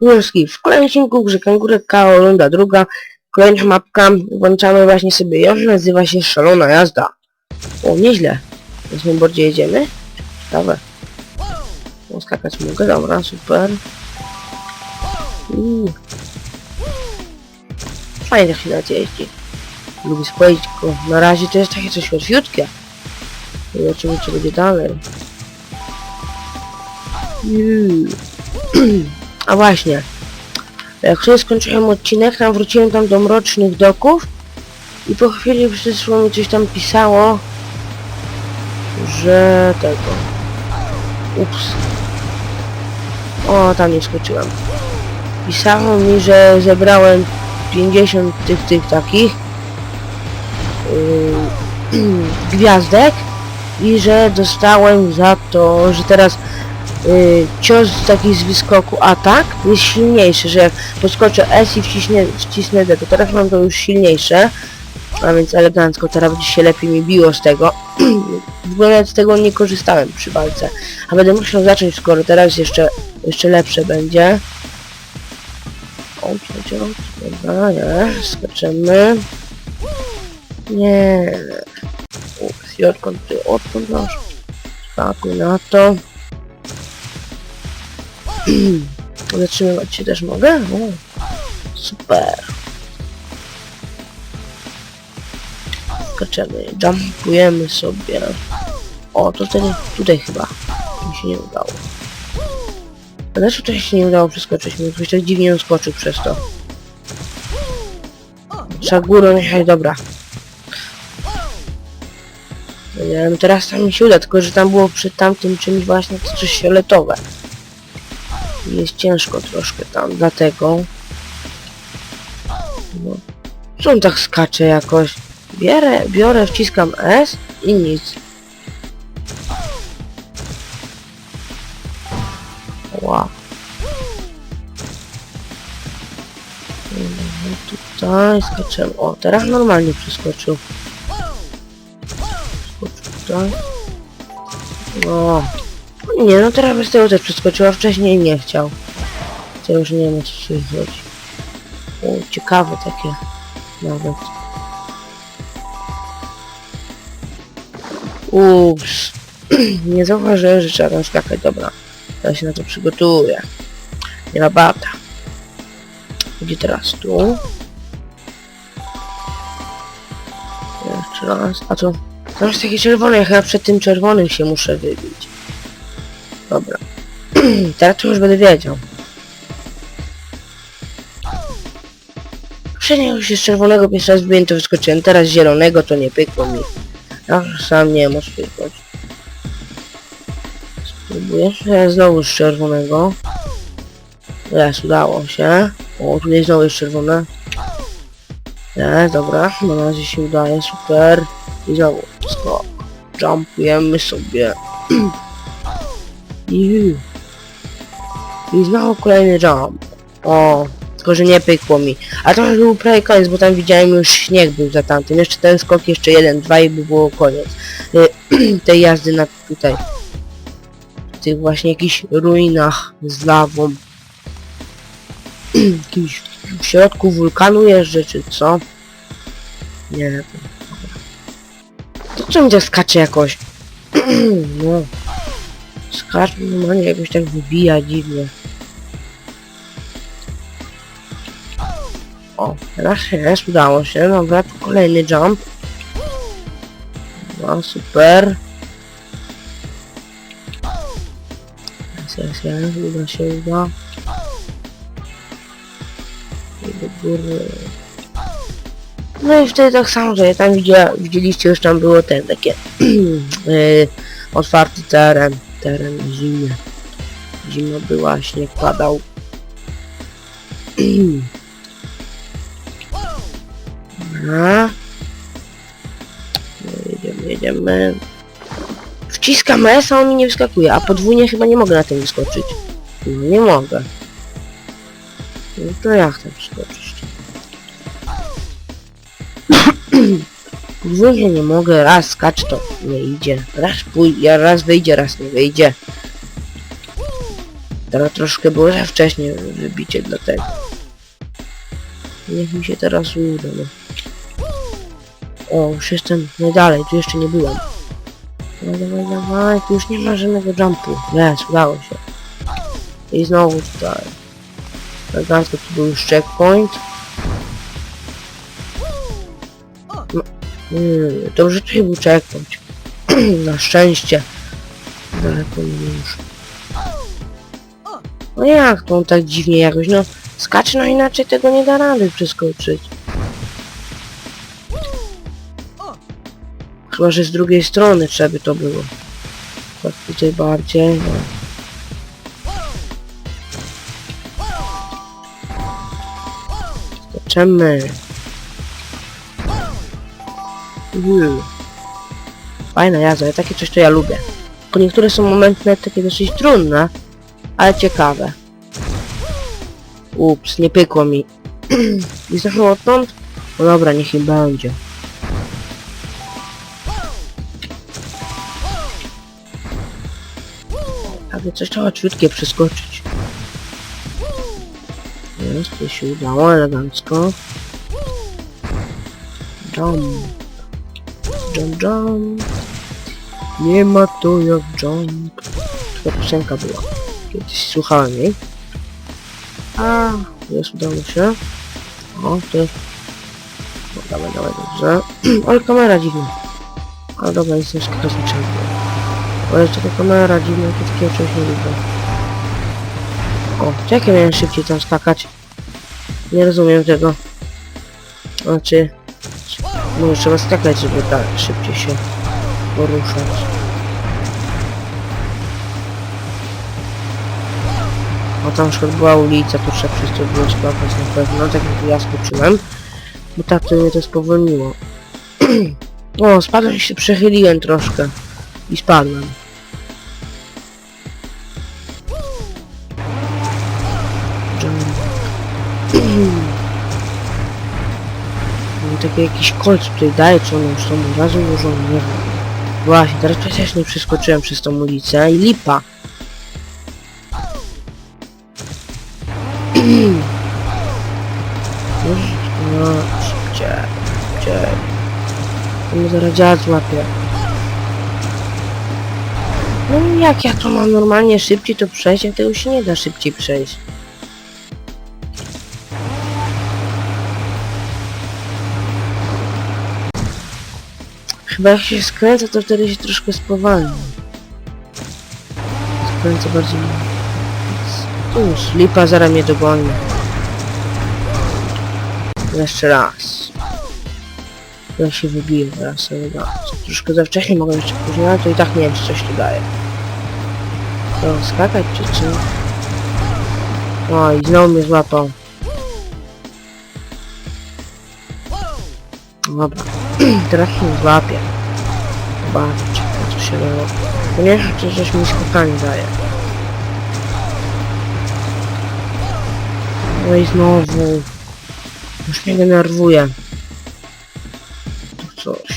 Wnioski. W kolejnym odcinku grze Kangurek KO runda druga. Kolejna mapka. Włączamy właśnie sobie ją. Nazywa się Szalona Jazda. O, nieźle. Na snowboardzie jedziemy. Ciekawe. O, skakać mogę. Dobra, super. Uuu. Fajnie tak się spojrzeć go. Na razie to jest takie coś łatwiutkie. Zobaczymy co będzie dalej. Uuu. A właśnie. Jak sobie skończyłem odcinek, tam wróciłem tam do mrocznych doków i po chwili przyszło mi coś tam pisało, że tego. Ups. O, tam nie skoczyłem. Pisało mi, że zebrałem 50 tych, tych takich yy, gwiazdek i że dostałem za to, że teraz y, cios taki z wyskoku atak jest silniejszy, że jak podskoczę S i wciśnę, wcisnę D, to teraz mam to już silniejsze, a więc elegancko, teraz będzie się lepiej mi biło z tego. w z tego nie korzystałem przy walce, a będę musiał zacząć, skoro teraz jeszcze, jeszcze lepsze będzie. O, chodź, chodź, dobra, nie, skaczemy. Nie. Ups, odkąd ty, odkąd masz? Skakuj na to. Zatrzymywać się też mogę? O, super. Skaczemy, jumpujemy sobie. O, to wtedy tutaj chyba. Mi się nie udało. A dlaczego tutaj się nie udało przeskoczyć? Mi ktoś tak dziwnie skoczył przez to. Trzeba górą jechać, dobra. Teraz tam mi się uda, tylko że tam było przed tamtym czymś właśnie coś fioletowe. Jest ciężko troszkę tam, dlatego. No. On tak skacze jakoś? Bierę, biorę, wciskam S i nic. Wow. Tutaj skaczemy. O, teraz normalnie przeskoczył. Skoczył tutaj. No. Nie, no teraz bez tego też przeskoczyła, wcześniej nie chciał. To już nie o co tu chodzi. O, ciekawe takie nawet. Ups. nie zauważyłem, że trzeba tam skakać. Dobra, teraz się na to przygotuję. Nie ma bata. Gdzie teraz? Tu. Jeszcze raz. A to... Tam jest taki czerwony, ja chyba przed tym czerwonym się muszę wybić. Dobra. Teraz już będę wiedział. Przednio już z czerwonego pierwszy raz wbiłem, to wyskoczyłem. Teraz zielonego to nie pykło mi. Ja sam nie tu chodzi. Spróbuję. Ja znowu z czerwonego. Jest, udało się. O, tutaj znowu jest czerwone. Nie, dobra. Na razie się udaje, super. I znowu skok. Jumpujemy sobie. I, znowu kolejny jump. O, tylko że nie pykło mi. A to już był prawie koniec, bo tam widziałem już śnieg był za tamtym. Jeszcze ten skok, jeszcze jeden, dwa i by było koniec. Y, tej jazdy na tutaj. W tych właśnie jakichś ruinach z lawą. Jakimś w środku wulkanu jeżdżę, czy co? Nie. To co mi tak skacze jakoś? no. Skacz normalnie jakoś tak wybija dziwnie. O, teraz jest, udało się. Dobra, tu kolejny jump. No, super. Jest, jest, jest, uda się, uda. I do góry. No i wtedy tak samo, że tam widzia, widzieliście, już tam było ten takie yy, otwarty teren, teren zimny. Zimno była, śnieg padał. Dobra. Jedziemy, jedziemy. Wciskam S, a on mi nie wyskakuje, a podwójnie chyba nie mogę na tym wyskoczyć. No nie mogę. No to ja chcę przeskoczyć. Podwójnie nie mogę, raz skacz to nie idzie. Raz pójdzie, raz wyjdzie, raz nie wyjdzie. Teraz troszkę było za wcześnie wybicie dlatego. Niech mi się teraz uda, no. O, już jestem najdalej, tu jeszcze nie byłem. Dawaj, dawaj, dawaj, tu już nie ma żadnego jumpu. Jest, udało się. I znowu tutaj. Elegancko tu był już checkpoint. Mm, dobrze tutaj był checkpoint. Na szczęście. Daleko nie już. No jak to on tak dziwnie jakoś, no skacze, no inaczej tego nie da rady przeskoczyć. Chyba, że z drugiej strony trzeba by to było. Tak tutaj bardziej, no. Fajna jazda, takie coś to ja lubię. Tylko niektóre są momenty takie dosyć trudne, ale ciekawe. Ups, nie pykło mi. I znowu odtąd? No dobra, niech im będzie. Aby coś trzeba ciutkie przeskoczyć. Jest, to się udało elegancko. Jump. Jump, jump. Nie ma to jak jump. To piosenka była. Kiedyś słuchałem jej. A, jest udało się. O, to jest... No, dawaj, dawaj, dobrze. Ale kamera dziwna. Ale dobra, jest już kosmiczna. O, jest taka kamera dziwna, to takiego czegoś nie lubię. O, czekaj, miałem szybciej tam skakać. Nie rozumiem tego. Znaczy... Może trzeba skakać, żeby tak szybciej się poruszać. O tam przykład była ulica, to trzeba przez to było skakać na pewno, tak jak ja skoczyłem. Bo tak to mnie to spowolniło. o, spadłem się przechyliłem troszkę. I spadłem. Jakiś kolc tutaj daje, czy one już są od razu ułożone, nie wiem. Właśnie, teraz przecież nie przeskoczyłem przez tą ulicę i lipa. No, szybciej, szybciej. No zaraz dziad złapię. No jak ja to mam normalnie szybciej to przejść, jak tego się nie da szybciej przejść. Chyba jak się skręca, to wtedy się troszkę spowalnia. Skręcę bardziej... Cóż, lipa zaraz mnie dogoni. Jeszcze raz. Ja się wybiję teraz, elegancko. Troszkę za wcześnie mogę jeszcze później, ale to i tak nie wiem, czy coś tu daje. To skakać czy czy? O, i znowu mnie złapał. Dobra. Teraz się złapię. Zobaczyć, co się dało. No nie czy coś mi skakanie daje. No i znowu. Już mnie denerwuje. To coś.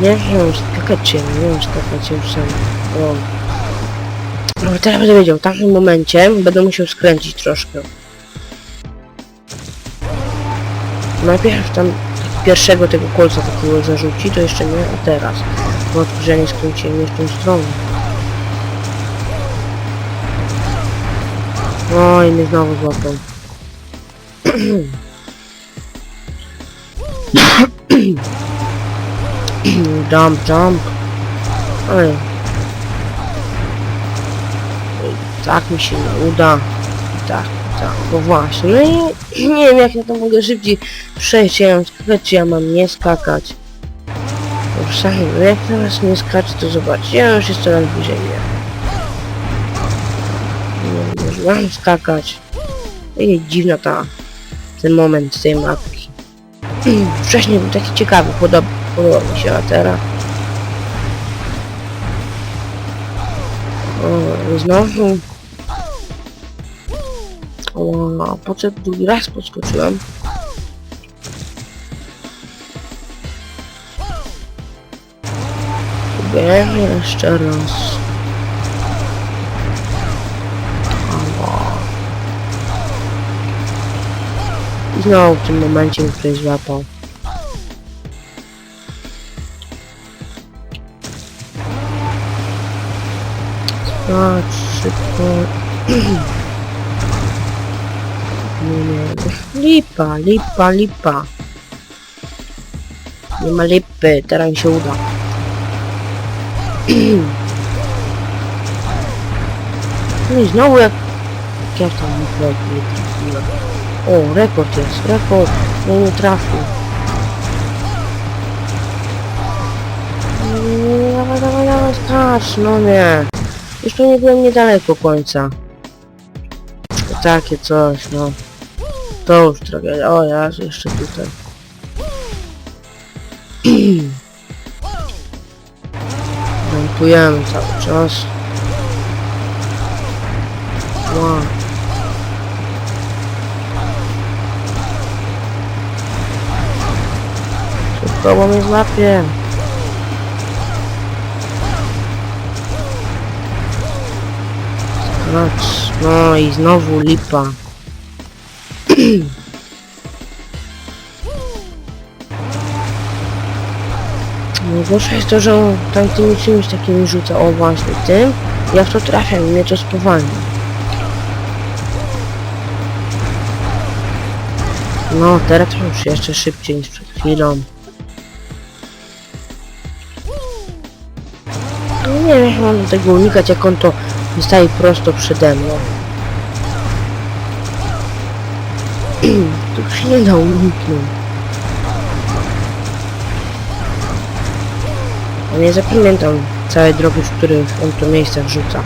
Nie wiem, skakać się, nie wiem, skakać się już sam. O. No teraz będę wiedział, w tamtym momencie będę musiał skręcić troszkę. Najpierw tam pierwszego tego kolca takiego zarzuci, to jeszcze nie, a teraz. Bo że nie skręciłem jeszcze tą stronę. No i mnie znowu złapał. jump, jump. Oj. Tak mi się nie uda. Tak, tak, no właśnie. No i nie wiem jak ja to mogę szybciej przejść. Ja mam skakać, czy ja mam nie skakać. Bo sami, no jak teraz nie skaczę, to zobacz. Ja już jest coraz bliżej mnie. Nie wiem, że mam skakać. I dziwna ta, ten moment tej mapki. Wcześniej był taki ciekawy, podoba, podoba mi się, a teraz... O, znowu... O, na poczet drugi raz podskoczyłem. Biegnę jeszcze raz. I znowu w tym momencie mnie ktoś złapał. Chodź, szybko. Nie. Lipa, lipa, lipa. Nie ma lipy, teraz mi się uda. No i znowu jak... Jak tam nie trafiłem. O, rekord jest, rekord. No nie trafił. Nie, Dawaj, dawaj, dawaj, skacz, no nie. Już tu nie byłem niedaleko końca. Takie coś, no. To już tragedia. O, ja jeszcze tutaj. Montujemy cały czas. Wow. Szybko, bo mnie złapie. Skacz. No i znowu lipa. Najgorsze jest to, że on tam tymi czymś takim rzuca, o właśnie tym, ja w to trafiam i mnie to spowalnia. No, teraz już jeszcze szybciej niż przed chwilą. No nie wiem, jak mam do tego unikać, jak on to staje prosto przede mną. To się nie da uniknąć. Nie zapamiętam całej drogi, w których on to miejsce wrzuca.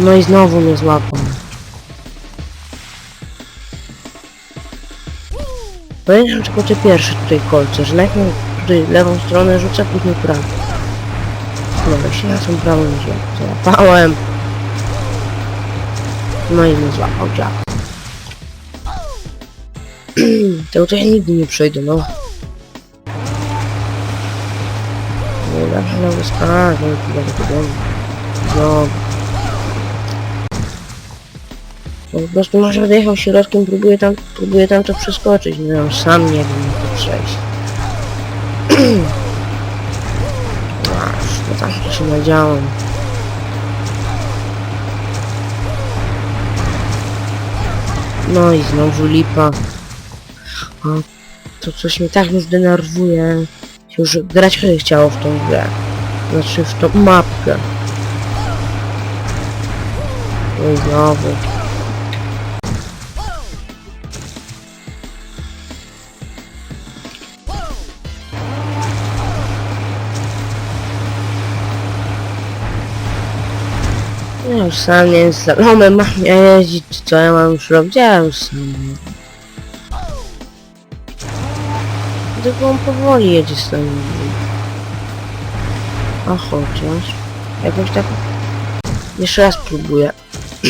No i znowu mnie złapał. Pamiętam tylko te pierwsze tutaj kolce, że najpierw tutaj lewą stronę rzucę, później prawą. No się na tą prawą. Złapałem. No i mnie złapał dziad. Tego to ja nigdy nie przejdę, no. Nie zawsze na wyskakać, no i to domu. No. Po prostu może będę jechał środkiem, próbuję tam, próbuję tam to przeskoczyć, no ja sam nie wiem jak to przejść. Aż, no tam się nadziałem. No i znowu lipa. To coś mnie tak już denerwuje. Już grać się chciało w tą grę. Znaczy w tą mapkę. No i znowu. Ja już sam nie wiem, slalomem mam jeździć, czy co ja mam już robić, ja już sam nie. Tylko on powoli jedzie z tym. A chociaż... Jakoś tak... Jeszcze raz próbuję.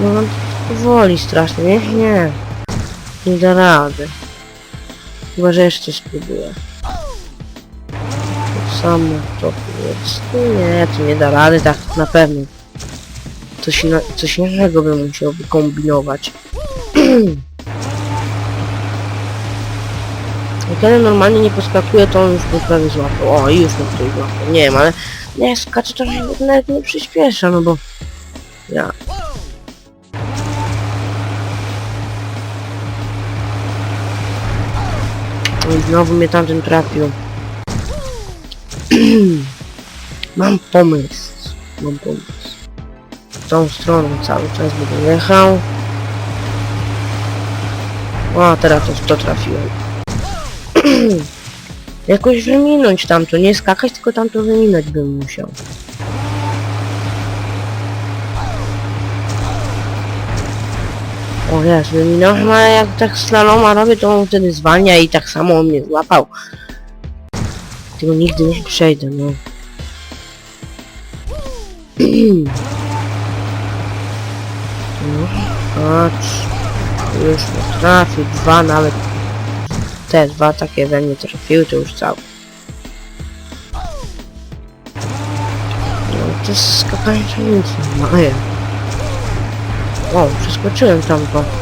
No on powoli strasznie, nie? Nie. Nie da rady. Chyba, że jeszcze spróbuję. Samo to. Nie, to nie da rady, tak na pewno. Coś, inna, coś innego bym musiał wykombinować. Kiedy normalnie nie poskakuje, to on już mnie prawie złapał. O, i już mnie tutaj złapał. Nie wiem, ale nie skacze to nawet nie przyspiesza, no bo... Ja... No i znowu mnie tamten trafił. Mam pomysł. Mam pomysł. W tą stroną cały czas będę jechał. O, teraz to to trafiłem. Jakoś wyminąć tamto, nie skakać, tylko tamto wyminąć bym musiał. O jest, wyminąłem, ale jak tak slaloma robię, to on wtedy zwalnia i tak samo on mnie złapał. Tego nigdy nie przejdę, no. No, Patrz. Już nie trafił, dwa nawet. Te dwa takie we mnie trafiły, to już cały. No to skakanie to nic nie ma. O, przeskoczyłem tamto.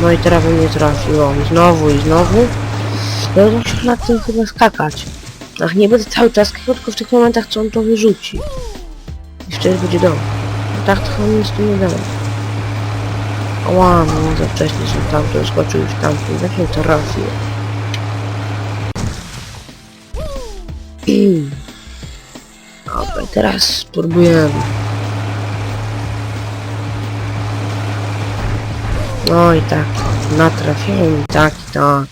No i teraz bym nie trafił. O, i znowu, i znowu. Ja muszę nad tym chyba skakać. Ach, nie będę cały czas skakał, tylko w tych momentach, co on to wyrzuci. I wtedy będzie dom. No tak to chyba nic tu nie dało. Ła, no za wcześnie się tamto skoczył już tamto. Jak nie trafił. Dobra, teraz spróbujemy. No i tak, natrafiłem i tak, i tak.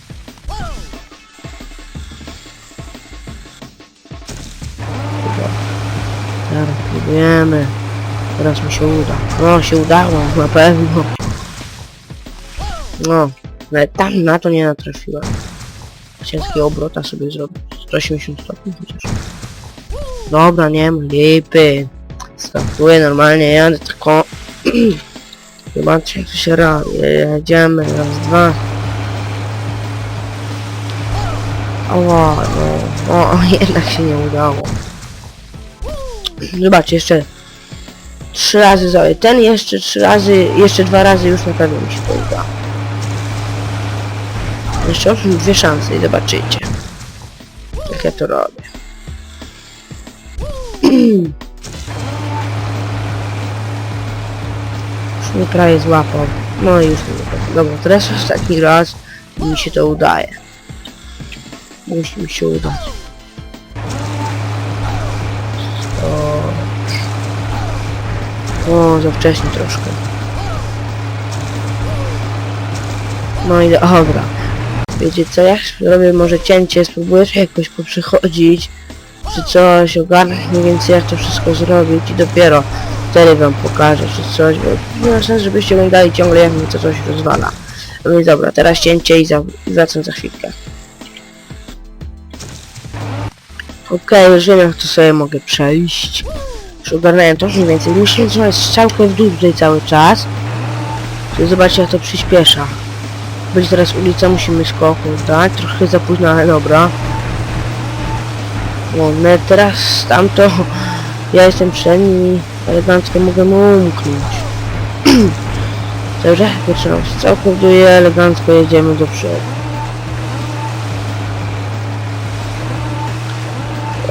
Dobra, Teraz mi się uda. No, się udało, na pewno. No, nawet tam na to nie natrafiłem. Ciężkie obrota sobie zrobić. 180 stopni chociaż. Dobra, nie ma lipy. Startuję normalnie, jadę tylko... Zobaczcie jak to się robi. Jedziemy, raz, dwa. Oła, no. O, jednak się nie udało. Zobaczcie, jeszcze trzy razy zrobię. Ten jeszcze trzy razy, jeszcze dwa razy już na pewno mi się to uda. Jeszcze mam dwie szanse i zobaczycie. Jak ja to robię. Mnie prawie złapał. No i już nie Dobra, teraz ostatni raz mi się to udaje. Musi mi się udać. O, o za wcześnie troszkę. No i dobra. Wiecie co, ja zrobię może cięcie, spróbuję jakoś poprzechodzić, czy coś, ogarnąć mniej więcej jak to wszystko zrobić i dopiero wtedy wam pokażę, czy coś, bo nie ma sens, żebyście oglądali ciągle jak mi to coś rozwala. No i dobra, teraz cięcie i, wracam za chwilkę. Okej, już wiem jak to sobie mogę przejść. Już ogarnąłem to mniej więcej. Muszę trzymać strzałkę w dół tutaj cały czas. Czyli zobaczcie jak to przyspiesza. Będzie teraz ulica, musimy skoku dać. Trochę za późno, ale dobra. No teraz tamto. Ja jestem przed nim i elegancko mogę mu umknąć. Dobrze, w dół i elegancko jedziemy do przodu.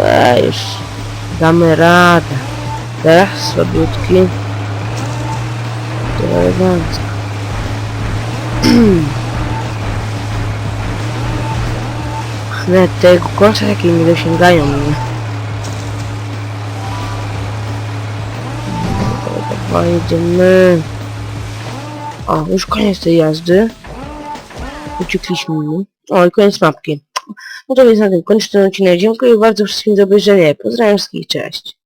Eee, już damy radę. Teraz słabiutki. To elegancko. Nawet tego końca jakie nie dosięgają mnie. Dobra, jedziemy. O, już koniec tej jazdy. Uciekliśmy. O, i koniec mapki. No to więc na tym kończę ten odcinek. Dziękuję bardzo wszystkim za obejrzenie. Pozdrawiam wszystkich, cześć.